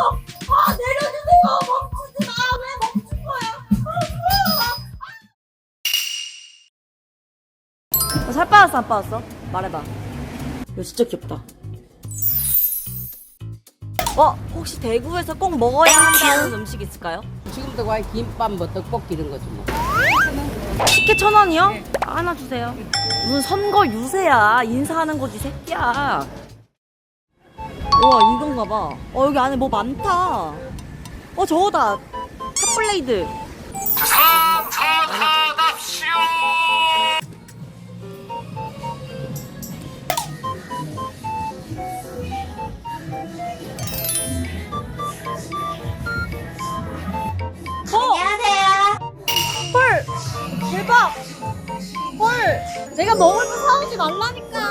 아 내려주세요 멈추지 마 왜 멈춘 거야 살 빠졌어 안 빠졌어? 말해봐 이거 진짜 귀엽다 어 혹시 대구에서 꼭 먹어야 한다는 음식 있을까요? 지금부터 과연 김밥 뭐 떡볶이 이런 거지 뭐. 식혜 천 원이요? 하나 주세요. 무슨 선거 유세야. 인사하는 거지, 새끼야. 우와, 이건가 봐. 어, 여기 안에 뭐 많다. 어, 저거다. 탑블레이드. 안녕하세요. 헐! 대박! 헐! 내가 먹을 거 사오지 말라니까!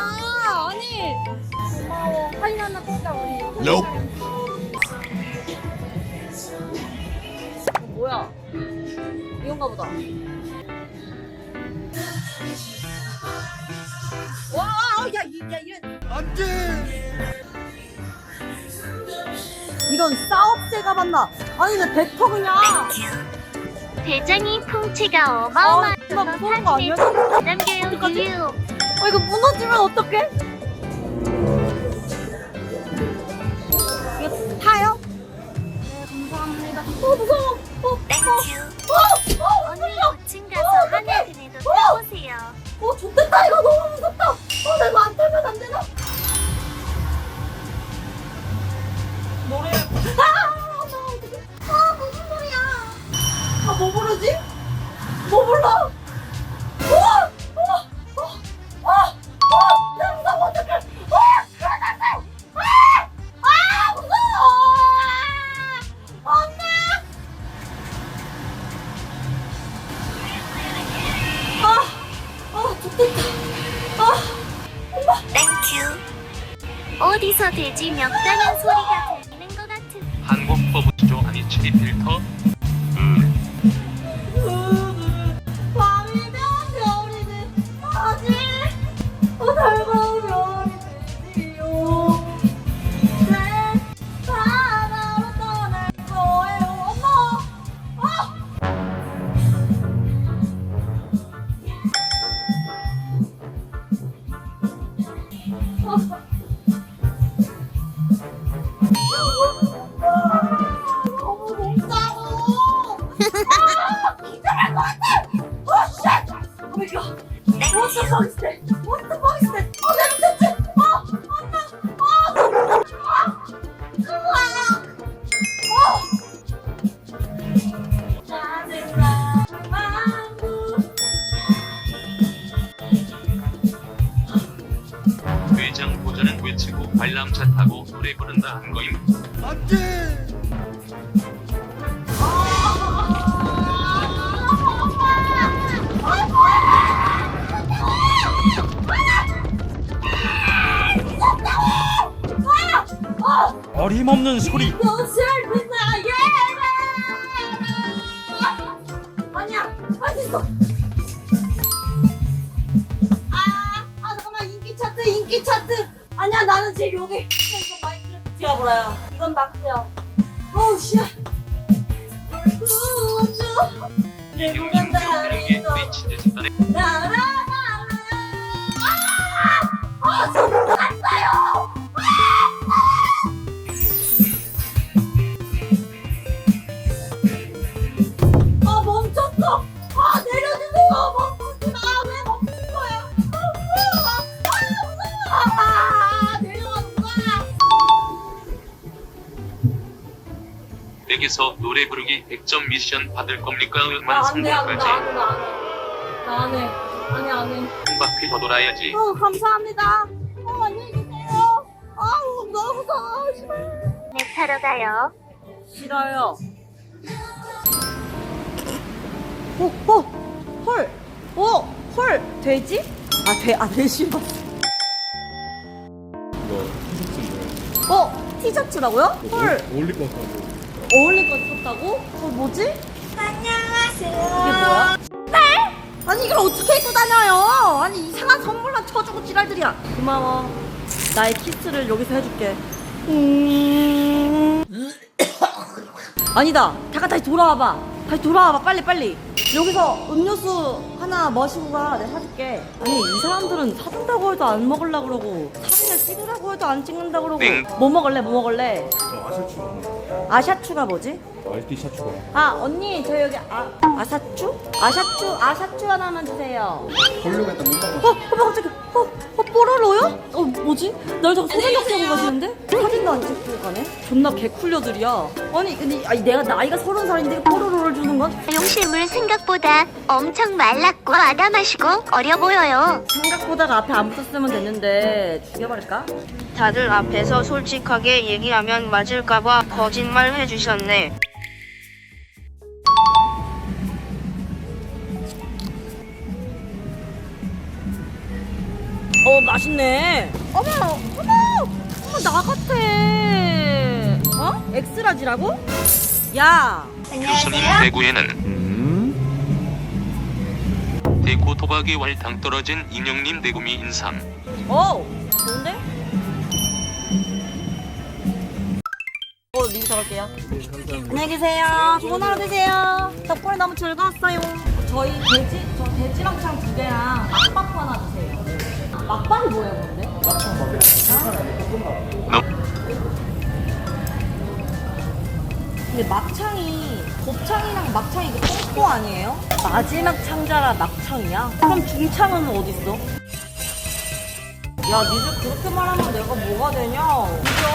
우리. Nope. 어, 뭐야? 이건가 보다. 와, 야, 이, 야, 이런. 안 돼! 이런 싸업새가 봤나? 아니, 왜 뱉어, 그냥! 대장이 풍치가 아, 어마어마해서 진짜 무서운 거 아니야? 사진을 남겨요 어떡하지? 유유 아, 이거 무너지면 어떡해? 어, 무서워! 어, 어, 아, 좋겠다. 아, 엄마. 땡큐 어디서 돼지 멱다는 소리가 들리는 것 같은 한국 버브죠 아니 체리 필터? 회장 보전은 외치고 관람차 타고 노래 부른다 한 거임 안 돼! 어림없는 소리. 나의 아니야. 할수 있어. 아, 아 잠깐만. 인기 차트 인기 차트. 아니야 나는 제일 요게 이건 마이크래프트 디아브라야 이건 낙스야 어우 씨 이름 중독되는 게트 댁에서 노래 부르기 100점 미션 받을 겁니까? 아, 안안 돼, 성공까지 안 돼, 안 돼. 안 해. 아니, 안 해. 한 바퀴 더 돌아야지 어, 감사합니다. 어, 안녕히 계세요. 아우, 너무 무서워. 씨발. 네 타러 가요 싫어요. 오, 오, 헐, 오, 헐, 돼지? 아, 돼, 아, 돼지 맞. 어, 티셔츠라고요? 헐, 어울릴 것 같아 어울릴 것 같다고? 어, 뭐지? 안녕하세요. 이게 뭐야? 네? 아니, 이걸 어떻게 입고 다녀요? 아니, 이상한 선물만 쳐주고 지랄들이야. 고마워. 나의 키스를 여기서 해줄게. 음. 아니다. 잠깐 다시 돌아와봐. 다시 돌아와봐. 빨리 빨리. 여기서 음료수 하나 마시고 가. 내가 사줄게. 아니 이 사람들은 사준다고 해도 안 먹으려 그러고 사진을 찍으라고 해도 안 찍는다 그러고. 땡. 뭐 먹을래? 뭐 먹을래? 저 아샤추 아샤추가 뭐지? 거. 알티 샤추가. 아 언니 저 여기 아 아사추? 아샤추 아샤추 하나만 주세요. 걸려고 했다 못 어, 어머 갑자기 어, 어 뽀로로요? 어 뭐지? 날 자꾸 소변 쓰고 가시는데? 사진도 안 찍고 가네? 존나 개쿨려들이야. 아니 근데 아니 내가 나이가 서른 살인데 뽀로로를 주는 건 용실물 생각보다 엄청 말랐고 아담하시고 어려 보여요. 생각보다가 앞에 안 붙었으면 됐는데 죽여버릴까? 다들 앞에서 솔직하게 얘기하면 맞을까봐 거짓말 해주셨네. 어 맛있네. 어머 어머 어머 나 같아. 어? 엑스라지라고? 야. 교수님 대구에는 음? 대구 도박의 월당 떨어진 인형님 대구미 인삼. 어 좋은데? 어 리뷰 잡을게요. 안녕히 계세요. 좋은 하루 되세요. 덕분에 너무 즐거웠어요. 저희 돼지 저 돼지랑창 두 개랑 막밥 하나 주세요. 막밥이 뭐예요, 근데? 너 근데 막창이 곱창이랑 막창이 이게 뽕뽕 아니에요? 마지막 창자라 막창이야? 그럼 중창은 어딨어? 야, 니들 그렇게 말하면 내가 뭐가 되냐? 그죠?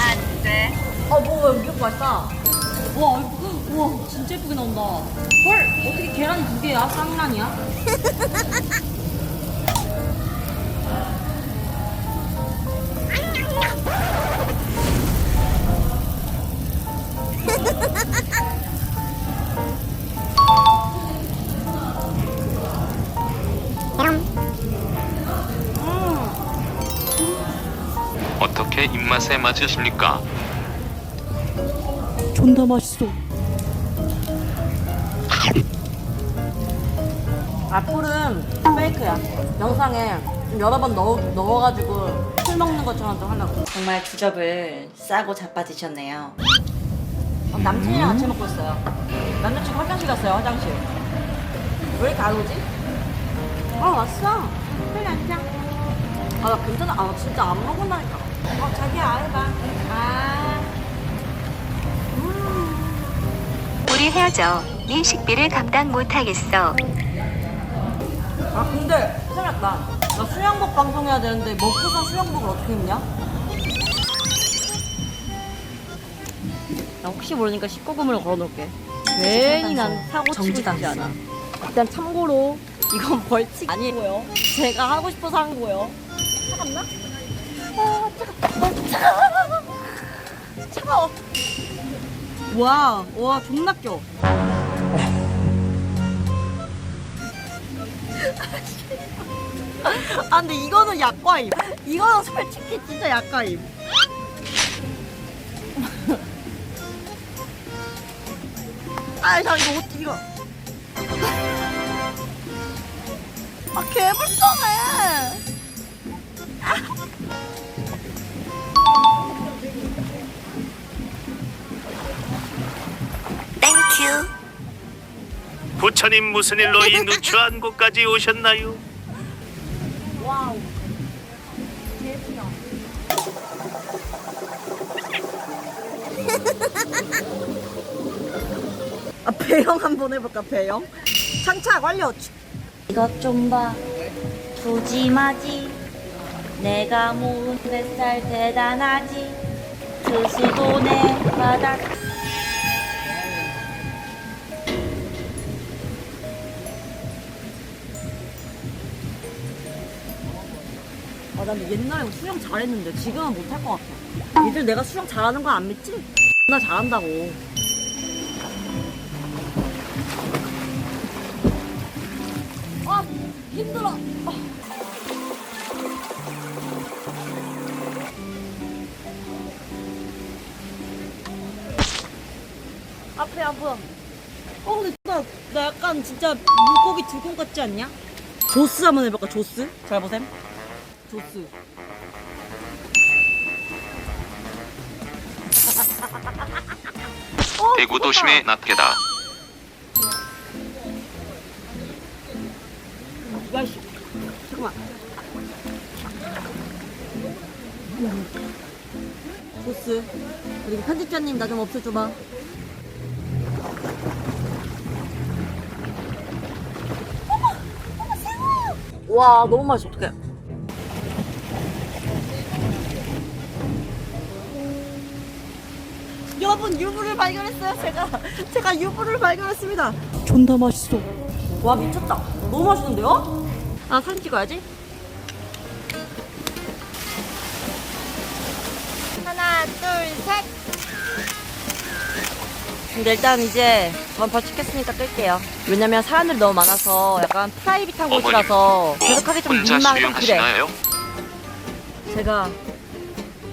안 돼. 어, 뭐, 이거 맛있다. 와, 이거, 우와, 진짜 예쁘게 나온다. 헐, 어떻게 계란이 두 개야? 쌍란이야? 입맛에 맞으십니까? 존나 맛있어. 앞불은 페이크야. 영상에 좀 여러 번 넣어, 넣어가지고 술 먹는 것처럼 좀 하려고. 정말 주접을 싸고 자빠지셨네요. 어, 남친이랑 같이 먹고 있어요. 남자친구 화장실 갔어요, 화장실. 왜 이렇게 안 오지? 어, 왔어. 빨리 앉아. 아, 나 괜찮아. 아, 나 진짜 안 먹은다니까. 어, 자기야, 해봐. 아. 우리 헤어져. 네 식비를 감당 못하겠어. 아 근데 큰일 났다 나 수영복 방송해야 되는데 먹고서 수영복을 어떻게 입냐? 나 혹시 모르니까 19금을 걸어놓을게 괜히 난 사고 치고 싶지 않아 일단 참고로 이건 벌칙 아니고요 제가 하고 싶어서 한 거예요 차갑나? 아 차가 아, 차가워 와, 와 존나 껴. 아 근데 이거는 약과임. 이거는 솔직히 진짜 약과임. 아 잠 이거 어떻게 이거. 아 개불쌍해 땡큐. 부처님 무슨 일로 이 누추한 곳까지 오셨나요? 아 배영 한번 해볼까 배영? 창착 완료. 이것 좀봐. 푸짐하지? 내가 모은 뱃살 대단하지? 그 수도 내 바닥 근데 옛날에 수영 잘했는데 지금은 못할 것 같아. 니들 내가 수영 잘하는 거 안 믿지? 나 잘한다고. 아, 힘들어. 아. 앞에 안 보여. 어, 근데 나, 나 약간 진짜 물고기 두공 같지 않냐? 조스 한번 해볼까, 조스? 잘 보셈. 조스. 대구 도심의 낱개다. 야 씨 잠깐만. 보스. 그리고 편집자님 나 좀 없애줘봐. 와 너무 맛있어. 어떡해 유부를 발견했어요 제가. 제가 유부를 발견했습니다. 존나 맛있어. 와 미쳤다. 너무 맛있는데요? 아 사진 찍어야지. 하나 둘셋. 근데 일단 이제 전 벌칙 했으니까? 끌게요. 왜냐면 사람들이 너무 많아서 약간 프라이빗한 어머님, 곳이라서 계속하기 좀 혼자 좀 그래 수영하시나요? 제가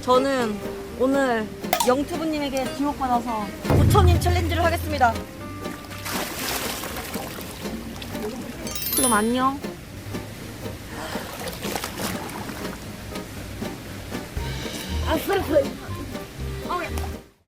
저는 오늘 영투부님에게 지목받아서 부처님 챌린지를 하겠습니다. 그럼 안녕. 아, 그래.